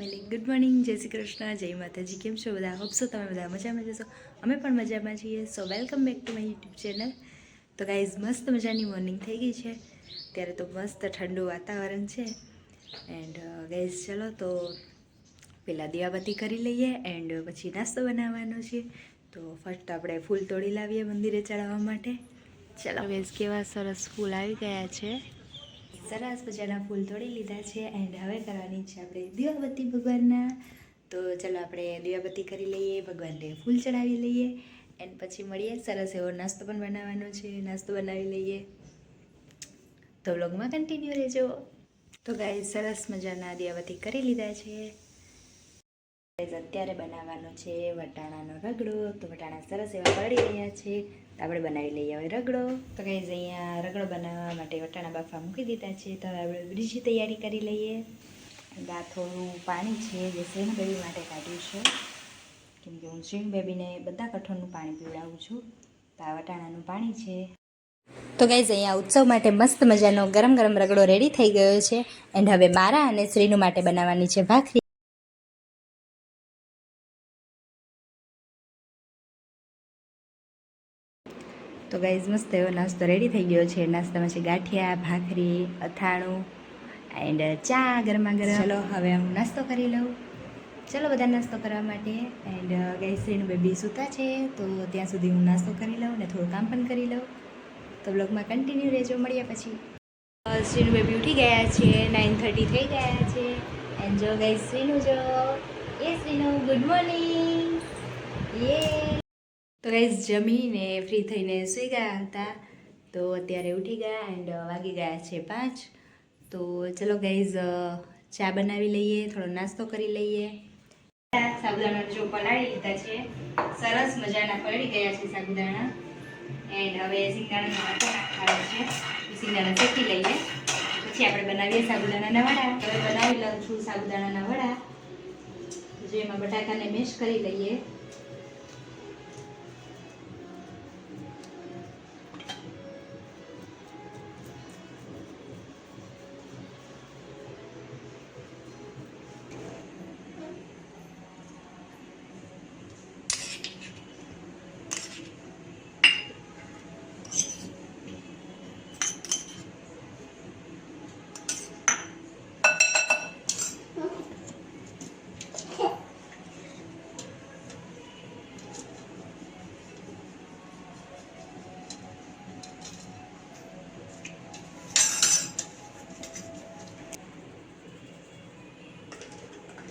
Good morning જય શ્રી કૃષ્ણ જય માતાજી કેમ છો બધા? હોપ છો તમે બધા મજામાં જશો અમે પણ મજામાં છીએ. So welcome back to my YouTube channel તો ગાઈઝ મસ્ત મજાની મોર્નિંગ થઈ ગઈ છે. ત્યારે તો મસ્ત ઠંડુ વાતાવરણ છે. એન્ડ ગાઈઝ ચલો તો પહેલાં દીવાબત્તી કરી લઈએ એન્ડ પછી નાસ્તો બનાવવાનો છે. તો ફર્સ્ટ આપણે ફૂલ તોડી લાવીએ મંદિરે ચડાવવા માટે. ચલો. ગાઈઝ કેવા સરસ ફૂલ આવી ગયા છે. સરસ મજાના ફૂલ તોડી લીધા છે એન્ડ હવે કરવાની છે આપણે દિવાબત્તી ભગવાનના. તો ચલો આપણે દિવાબત્તી કરી લઈએ, ભગવાનને ફૂલ ચડાવી લઈએ એન્ડ પછી મળીએ. સરસ એવો નાસ્તો પણ બનાવવાનો છે, નાસ્તો બનાવી લઈએ. તો બ્લોગમાં કન્ટિન્યુ રહેજો. તો ગાય સરસ મજાના દિવાબત્તી કરી લીધા છે. અત્યારે બનાવવાનો છે વટાણાનો રગડો. તો વટાણા સરસ એવા પડી રહ્યા છે. તો આપણે બનાવી લઈએ હવે રગડો. તો ગાઈઝ અહીંયા રગડો બનાવવા માટે વટાણા બાફા મૂકી દીધા છે. તો હવે આપણે બીજી તૈયારી કરી લઈએ. આ થોડું પાણી છે જે સેન બેબી માટે કાઢ્યું છે. કેમ કે હું સ્વિંગ બેબીને બધા કઠોળનું પાણી પીવડાવું છું. તો આ વટાણાનું પાણી છે. તો ગાઈઝ અહીંયા ઉત્સવ માટે મસ્ત મજાનો ગરમ ગરમ રગડો રેડી થઈ ગયો છે. એન્ડ હવે મારા અને શ્રીનું માટે બનાવવાની છે ભાખરી. તો ગાઈઝ મસ્ત એવો નાસ્તો રેડી થઈ ગયો છે. નાસ્તામાં છે ગાંઠિયા ભાખરી અથાણું એન્ડ ચા ગરમા ગરમ. ચલો હવે હું નાસ્તો કરી લઉં. ચલો બધા નાસ્તો કરવા માટે. એન્ડ ગાઈઝ શ્રીનું બેબી સૂતા છે તો ત્યાં સુધી હું નાસ્તો કરી લઉં ને થોડું કામ પણ કરી લઉં. તો બ્લોગમાં કન્ટિન્યુ રહેજો. મળ્યા પછી. શ્રીનું બેબી ઉઠી ગયા છે નાઇન થર્ટી થઈ ગયા છે. એન્ડ જો ગાઈઝ શ્રીનું જો. એ શ્રીનું ગુડ મોર્નિંગ યે તો ગાઈઝ જમીને ફ્રી થઈને સૂઈ ગયા હતા. તો અત્યારે ઉઠી ગયા એન્ડ વાગી ગયા છે પાંચ. તો ચલો ગાઈઝ ચા બનાવી લઈએ, થોડો નાસ્તો કરી લઈએ. સાબુદાણા જો પલાળી લીધા છે. સરસ મજાના પલળી ગયા છે સાબુદાણા. એન્ડ હવે આટો છે. સિંગાણા શેકી લઈએ. પછી આપણે બનાવીએ સાબુદાણાના વડા. હવે બનાવી લઉં છું સાબુદાણાના વડા. જો એમાં બટાકાને મેશ કરી લઈએ.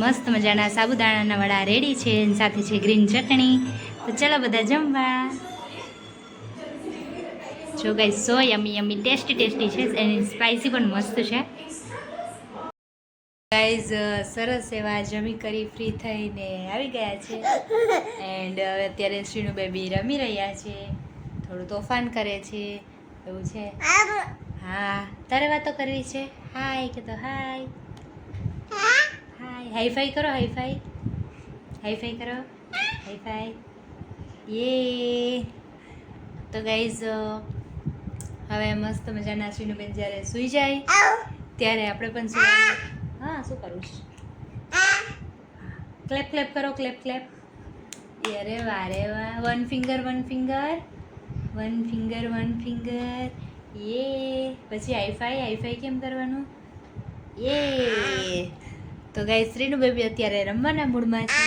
મસ્ત મજાના સાબુદાણાના વડા રેડી છે એની સાથે છે ગ્રીન ચટણી. તો ચલો બધા જમવા. જો ગાઈ સો યમી યમી ટેસ્ટી ટેસ્ટી છે એની સ્પાઇસી પણ મસ્ત છે. ગાઈઝ સરસ એવા જમી કરી ફ્રી થઈને આવી ગયા છે. એન્ડ હવે અત્યારે શ્રીનું બેબી રમી રહ્યા છે. થોડું તોફાન કરે છે. એવું છે? હા. તારે વાતો કરવી છે? હાય કે તો હાય હાય હાઈફાઈ કરો હાઈફાઈ હાઈફાઈ કરો. હાઈફાઈ યે તો ગાઈઝ હવે મસ્ત મજાના શ્રીનુબેન જ્યારે સૂઈ જાય, ત્યારે આપણે પણ સુઈ હા, શું કરું? ક્લેપ ક્લેપ કરો ક્લેપ ક્લેપ અરે વારે વાહ. One finger one finger one finger one finger યે પછી હાઈફાઈ હાઈફાઈ કેમ કરવાનું? યે તો ગાય શ્રીનું બેબી અત્યારે રમવાના મૂડમાં છે.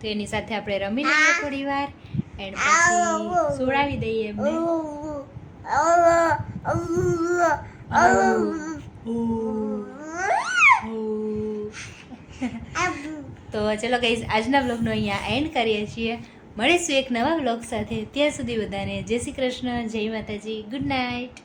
તો એની સાથે આપણે રમી લઈએ થોડી વાર એન્ડ પછી સોડાવી દઈએ એમને. તો ચલો ગાઈઝ આજના બ્લોગનો અહીંયા એન્ડ કરીએ છીએ. મળીશું એક નવા બ્લોગ સાથે. ત્યાં સુધી બધાને જય શ્રી કૃષ્ણ જય માતાજી. Good night